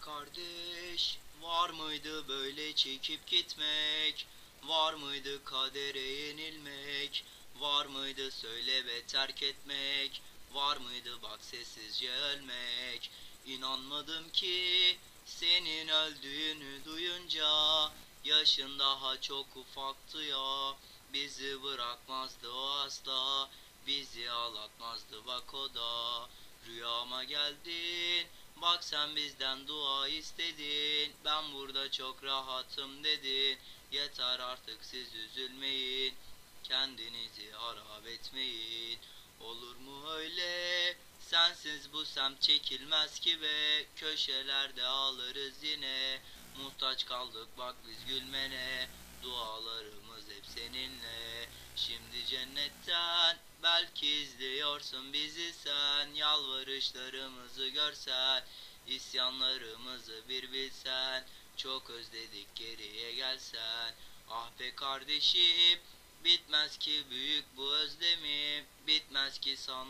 kardeş. Var mıydı böyle çekip gitmek? Var mıydı kadere yenilmek? Var mıydı söyle ve terk etmek? Var mıydı bak sessizce ölmek? İnanmadım ki senin öldüğünü duyunca Yaşın daha çok ufaktı ya. Bizi bırakmazdı o asla Bizi ağlatmazdı bak o da. Rüyama geldin Bak sen bizden dua istedin Ben burada çok rahatım dedin. Yeter artık siz üzülmeyin Kendinizi harap etmeyin. Olur mu öyle? Sensiz bu semt çekilmez ki be. Köşelerde ağlarız yine. Muhtaç kaldık bak biz gülmene. Seninle Şimdi cennetten Belki izliyorsun bizi sen. Yalvarışlarımızı görsen İsyanlarımızı bir bilsen. Çok özledik geriye gelsen. Ah be kardeşim Bitmez ki büyük bu özlemim Bitmez ki sana